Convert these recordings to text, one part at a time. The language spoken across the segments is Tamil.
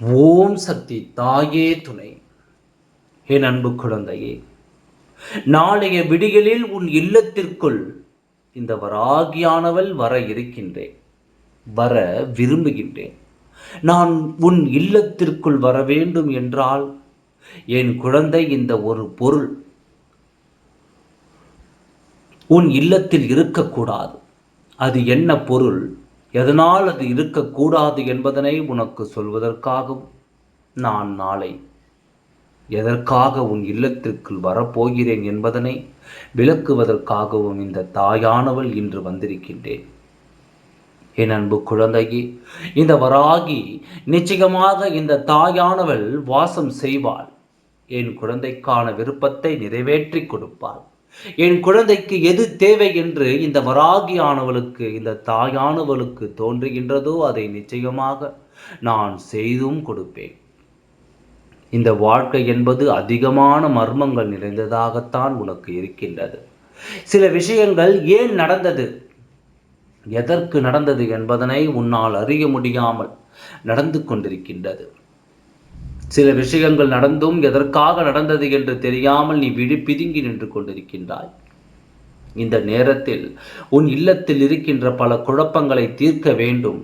ஓம் சக்தி தாயே துணை. என் அன்பு குழந்தையே நாளைய விடிகளில் உன் இல்லத்திற்குள் இந்த வராகியானவள் வர இருக்கின்றேன் வர விரும்புகின்றேன். நான் உன் இல்லத்திற்குள் வர வேண்டும் என்றால் என் குழந்தை இந்த ஒரு பொருள். உன் இல்லத்தில் இருக்கக்கூடாது. அது என்ன பொருள்? எதனால் அது இருக்கக்கூடாது என்பதனை உனக்கு சொல்வதற்காகவும் நான் நாளை எதற்காக உன் இல்லத்திற்குள் வரப்போகிறேன் என்பதனை விளக்குவதற்காகவும் இந்த தாயானவள் இன்று வந்திருக்கின்றேன். என் அன்பு குழந்தையே இந்த வராகி நிச்சயமாக இந்த தாயானவள் வாசம் செய்வாள். என் குழந்தைக்கான விருப்பத்தை நிறைவேற்றி கொடுப்பாள். என் குழந்தைக்கு எது தேவை என்று இந்த வராகியானவளுக்கு இந்த தாயானவளுக்கு தோன்றுகின்றதோ அதை நிச்சயமாக நான் செய்தும் கொடுப்பேன். இந்த வாழ்க்கை என்பது அதிகமான மர்மங்கள் நிறைந்ததாகத்தான் உனக்கு இருக்கின்றது. சில விஷயங்கள் ஏன் நடந்தது? எதற்கு நடந்தது என்பதனை உன்னால் அறிய முடியாமல் நடந்து கொண்டிருக்கின்றது. சில விஷயங்கள் நடந்தும் எதற்காக நடந்தது என்று தெரியாமல் நீ விழி பிதுங்கி நின்று கொண்டிருக்கின்றாய். இந்த நேரத்தில் உன் இல்லத்தில் இருக்கின்ற பல குழப்பங்களை தீர்க்க வேண்டும்.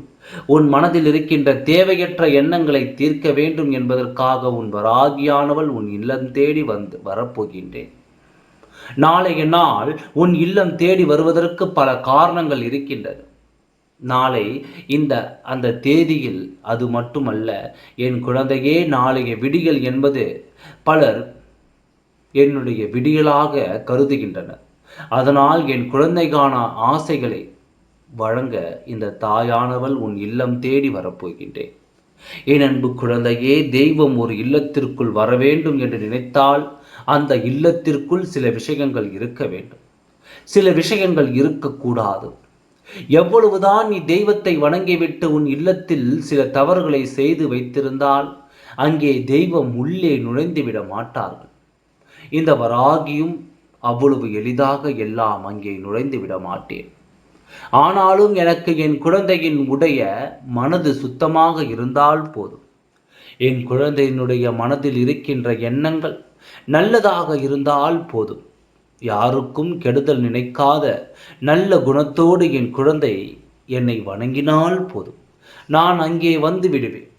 உன் மனதில் இருக்கின்ற தேவையற்ற எண்ணங்களை தீர்க்க வேண்டும் என்பதற்காக உன் வராகியானவள் உன் இல்லம் தேடி வந்து வரப்போகின்றேன். நாளைய நாள் உன் இல்லம் தேடி வருவதற்கு பல காரணங்கள் இருக்கின்றது நாளை இந்த அந்த தேதியில் அது மட்டுமல்ல என் குழந்தையே நாளைய விடியல் என்பது பலர் என்னுடைய விடியலாக கருதுகின்றனர். அதனால் என் குழந்தைக்கான ஆசைகளை வழங்க இந்த தாயானவள் உன் இல்லம் தேடி வரப்போகின்றேன். என் அன்பு குழந்தையே தெய்வம் ஒரு இல்லத்திற்குள் வர வேண்டும் என்று நினைத்தால் அந்த இல்லத்திற்குள் சில விஷயங்கள் இருக்க வேண்டும். சில விஷயங்கள் இருக்கக்கூடாது. எவ்வளவுதான் நீ தெய்வத்தை வணங்கிவிட்டு உன் இல்லத்தில் சில தவறுகளை செய்து வைத்திருந்தால் அங்கே தெய்வம் உள்ளே நுழைந்துவிட மாட்டார்கள். இந்த வராகியும் அவ்வளவு எளிதாக எல்லாம் அங்கே நுழைந்து விட மாட்டேன். ஆனாலும் எனக்கு என் குழந்தையின் உடைய மனது சுத்தமாக இருந்தால் போதும். என் குழந்தையினுடைய மனதில் இருக்கின்ற எண்ணங்கள் நல்லதாக இருந்தால் போதும். யாருக்கும் கெடுதல் நினைக்காத நல்ல குணத்தோடு என் குழந்தை என்னை வணங்கினால் போதும். நான் அங்கே வந்து விடுவேன்.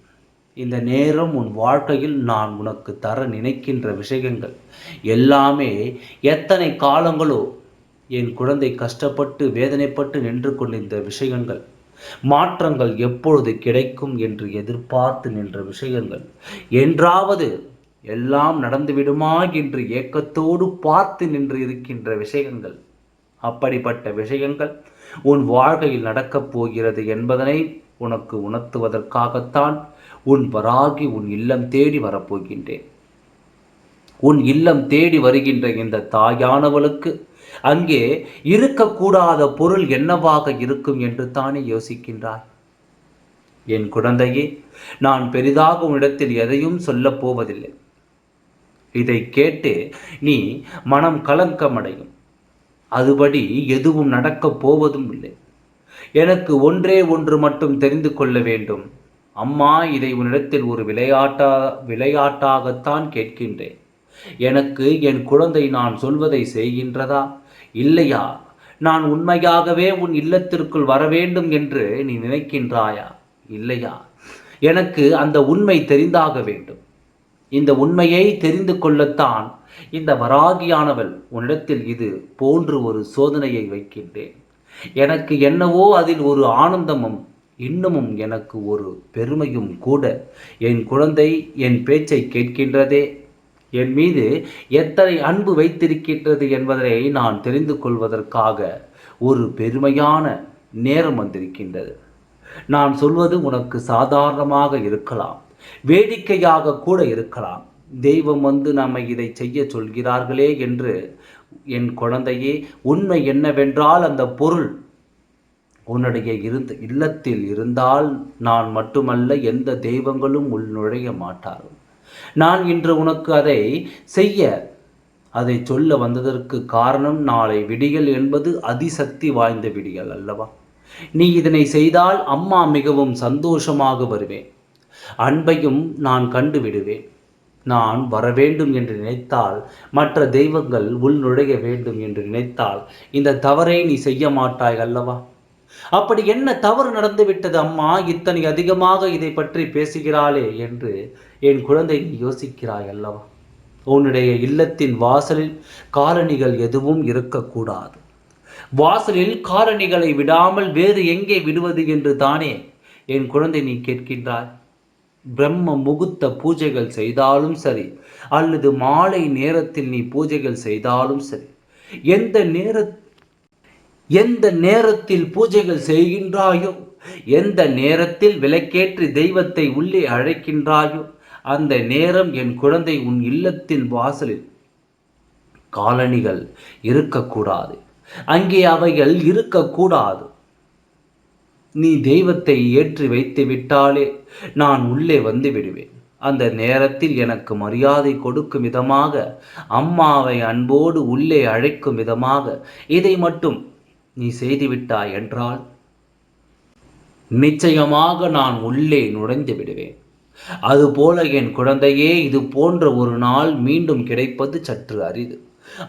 இந்த நேரம் உன் வாழ்க்கையில் நான் உனக்கு தர நினைக்கின்ற விஷயங்கள் எல்லாமே எத்தனை காலங்களோ என் குழந்தை கஷ்டப்பட்டு வேதனைப்பட்டு நின்று கொண்டிருந்த விஷயங்கள். மாற்றங்கள் எப்பொழுது கிடைக்கும் என்று எதிர்பார்த்து நின்ற விஷயங்கள். என்றாவது எல்லாம் நடந்துவிடுமா என்று ஏக்கத்தோடு பார்த்து நின்று இருக்கின்ற விஷயங்கள். அப்படிப்பட்ட விஷயங்கள் உன் வாழ்க்கையில் நடக்கப் போகிறது என்பதனை உனக்கு உணர்த்துவதற்காகத்தான் உன் வராகி உன் இல்லம் தேடி வரப்போகின்றேன். உன் இல்லம் தேடி வருகின்ற இந்த தாயானவளுக்கு அங்கே இருக்கக்கூடாத பொருள் என்னவாக இருக்கும் என்று தானே யோசிக்கின்றாய். என் குழந்தையே நான் பெரிதாக உன்னிடத்தில் எதையும் சொல்லப் போவதில்லை. இதை கேட்டு நீ மனம் கலங்கமடையும். அதுபடி எதுவும் நடக்கப் போவதும் இல்லை. எனக்கு ஒன்றே ஒன்று மட்டும் தெரிந்து கொள்ள வேண்டும். அம்மா இதை உன்னிடத்தில் ஒரு விளையாட்டா விளையாட்டாகத்தான் கேட்கின்றேன். எனக்கு என் குழந்தை நான் சொல்வதை செய்கின்றதா? இல்லையா? நான் உண்மையாகவே உன் இல்லத்திற்குள் வர வேண்டும் என்று நீ நினைக்கின்றாயா? இல்லையா? எனக்கு அந்த உண்மை தெரிந்தாக வேண்டும். இந்த உண்மையை தெரிந்து கொள்ளத்தான் இந்த வராகியானவள் உன்னிடத்தில் இது போன்று ஒரு சோதனையை வைக்கின்றேன். எனக்கு என்னவோ அதில் ஒரு ஆனந்தமும் இன்னமும் எனக்கு ஒரு பெருமையும் கூட என் குழந்தை என் பேச்சை கேட்கின்றதே. என் மீது எத்தனை அன்பு வைத்திருக்கின்றது என்பதை நான் தெரிந்து கொள்வதற்காக ஒரு பெருமையான நேரம் வந்திருக்கின்றது. நான் சொல்வது உனக்கு சாதாரணமாக இருக்கலாம். வேடிக்கையாக கூட இருக்கலாம். தெய்வம் வந்து நம்மை இதை செய்ய சொல்கிறார்களே என்று என் குழந்தையே உண்மை என்னவென்றால் அந்த பொருள் உன்னுடைய இருந்த இல்லத்தில் இருந்தால் நான் மட்டுமல்ல எந்த தெய்வங்களும் உள் நுழைய மாட்டார்கள். நான் இன்று உனக்கு அதை செய்ய அதை சொல்ல வந்ததற்கு காரணம் நாளை விடியல் என்பது அதிசக்தி வாய்ந்த விடியல் அல்லவா? நீ இதனை செய்தால் அம்மா மிகவும் சந்தோஷமாக வருவேன். அன்பையும் நான் கண்டு விடுவேன். நான் வர வேண்டும் என்று நினைத்தால் மற்ற தெய்வங்கள் உள் நுழைய வேண்டும் என்று நினைத்தால் இந்த தவறை நீ செய்ய மாட்டாய் அல்லவா? அப்படி என்ன தவறு நடந்துவிட்டது அம்மா? இத்தனை அதிகமாக இதை பற்றி பேசுகிறாளே என்று என் குழந்தை நீ யோசிக்கிறாய் அல்லவா? உன்னுடைய இல்லத்தின் வாசலில் காலணிகள் எதுவும் இருக்கக்கூடாது. வாசலில் காலணிகளை விடாமல் வேறு எங்கே விடுவது என்று தானே என் குழந்தை நீ கேட்கின்றாய். பிரம்ம முகூர்த்த பூஜைகள் செய்தாலும் சரி அல்லது மாலை நேரத்தில் நீ பூஜைகள் செய்தாலும் சரி எந்த நேர எந்த நேரத்தில் பூஜைகள் செய்கின்றாயோ எந்த நேரத்தில் விளக்கேற்றி தெய்வத்தை உள்ளே அழைக்கின்றாயோ அந்த நேரம் என் குழந்தை உன் இல்லத்தின் வாசலில் காலணிகள் இருக்கக்கூடாது. அங்கே அவைகள் இருக்கக்கூடாது. நீ தெய்வத்தை ஏற்றி வைத்து விட்டாலே நான் உள்ளே வந்து விடுவேன். அந்த நேரத்தில் எனக்கு மரியாதை கொடுக்கும் விதமாக அம்மாவை அன்போடு உள்ளே அழைக்கும் விதமாக இதை மட்டும் நீ செய்துவிட்டாய் என்றால் நிச்சயமாக நான் உள்ளே நுழைந்து விடுவேன். அதுபோல என் குழந்தையே இது போன்ற ஒரு நாள் மீண்டும் கிடைப்பது சற்று அரிது.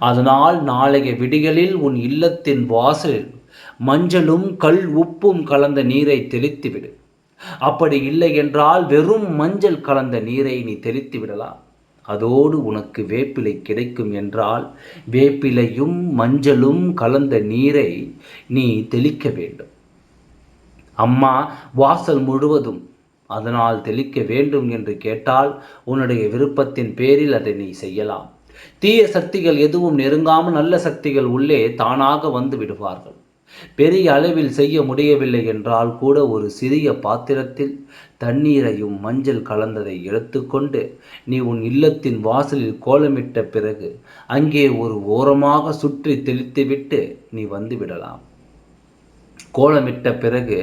அதனால் நாளைய விடிகளில் உன் இல்லத்தின் வாசலில் மஞ்சளும் கல் உப்பும் கலந்த நீரை தெளித்துவிடு. அப்படி இல்லை என்றால் வெறும் மஞ்சள் கலந்த நீரை நீ தெளித்து விடலாம் அதோடு உனக்கு வேப்பிலை கிடைக்கும் என்றால் வேப்பிலையும் மஞ்சளும் கலந்த நீரை நீ தெளிக்க வேண்டும். அம்மா வாசல் முழுவதும் அதனால் தெளிக்க வேண்டும் என்று கேட்டால் உன்னுடைய விருப்பத்தின் பேரில் அதை நீ செய்யலாம். தீய சக்திகள் எதுவும் நெருங்காமல் நல்ல சக்திகள் உள்ளே தானாக வந்து விடுவார்கள். பெரிய அளவில் செய்ய முடியவில்லை என்றால் கூட ஒரு சிறிய பாத்திரத்தில் தண்ணீரையும் மஞ்சள் கலந்ததை எடுத்துக்கொண்டு நீ உன் இல்லத்தின் வாசலில் கோலமிட்ட பிறகு அங்கே ஒரு ஓரமாக சுற்றி தெளித்துவிட்டு நீ வந்து விடலாம். கோலமிட்ட பிறகு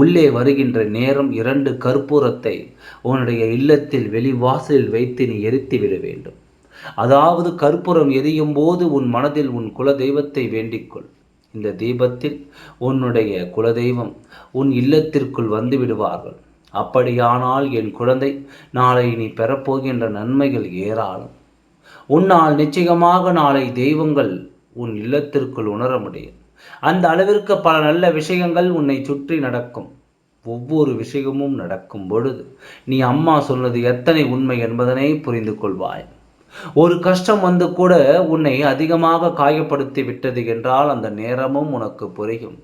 உள்ளே வருகின்ற நேரம் இரண்டு கற்பூரத்தை உன்னுடைய இல்லத்தில் வெளிவாசலில் வைத்து நீ எரித்து விட வேண்டும். அதாவது கற்பூரம் எரியும் போது உன் மனதில் உன் குல தெய்வத்தை வேண்டிக்கொள் இந்த தீபத்தில் உன்னுடைய குலதெய்வம் உன் இல்லத்திற்குள் வந்து விடுவார்கள். அப்படியானால் என் குழந்தை நாளை நீ பெறப்போகின்ற நன்மைகள் ஏராளம். உன்னால் நிச்சயமாக நாளை தெய்வங்கள் உன் இல்லத்திற்குள் உணர முடியும். அந்த அளவிற்கு பல நல்ல விஷயங்கள் உன்னை சுற்றி நடக்கும். ஒவ்வொரு விஷயமும் நடக்கும் பொழுது நீ அம்மா சொன்னது எத்தனை உண்மை என்பதனை புரிந்து கொள்வாய். ஒரு கஷ்டம் வந்து கூட உன்னை அதிகமாக காயப்படுத்தி விட்டது என்றால் அந்த நேரமும் உனக்கு புரியும்.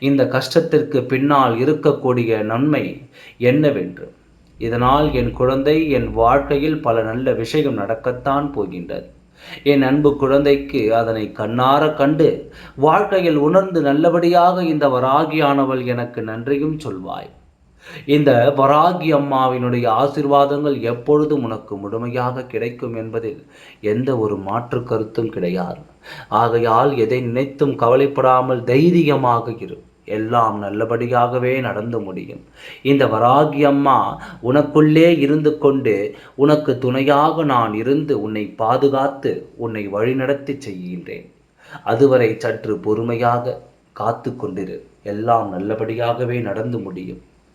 இந்த கஷ்டத்திற்கு பின்னால் இருக்கக்கூடிய நன்மை என்னவென்று? இதனால் என் குழந்தை என் வாழ்க்கையில் பல நல்ல விஷயம் நடக்கத்தான் போகின்றது. என் அன்பு குழந்தைக்கு அதனை கண்ணார கண்டு வாழ்க்கையில் உணர்ந்து நல்லபடியாக இந்த வராகியானவள் எனக்கு நன்றியும் சொல்வாய். இந்த வராகி அம்மாவினுடைய ஆசிர்வாதங்கள் எப்பொழுதும் உனக்கு முழுமையாக கிடைக்கும் என்பதில் எந்த ஒரு மாற்று கருத்தும் கிடையாது. ஆகையால் எதை நினைத்தும் கவலைப்படாமல் தைரியமாக இரு. எல்லாம் நல்லபடியாகவே நடந்து முடியும். இந்த வராகி அம்மா உனக்குள்ளே இருந்து கொண்டு உனக்கு துணையாக நான் இருந்து உன்னை பாதுகாத்து உன்னை வழிநடத்தி செய்கின்றேன். அதுவரை சற்று பொறுமையாக காத்து கொண்டிரு. எல்லாம் நல்லபடியாகவே நடந்து முடியும்.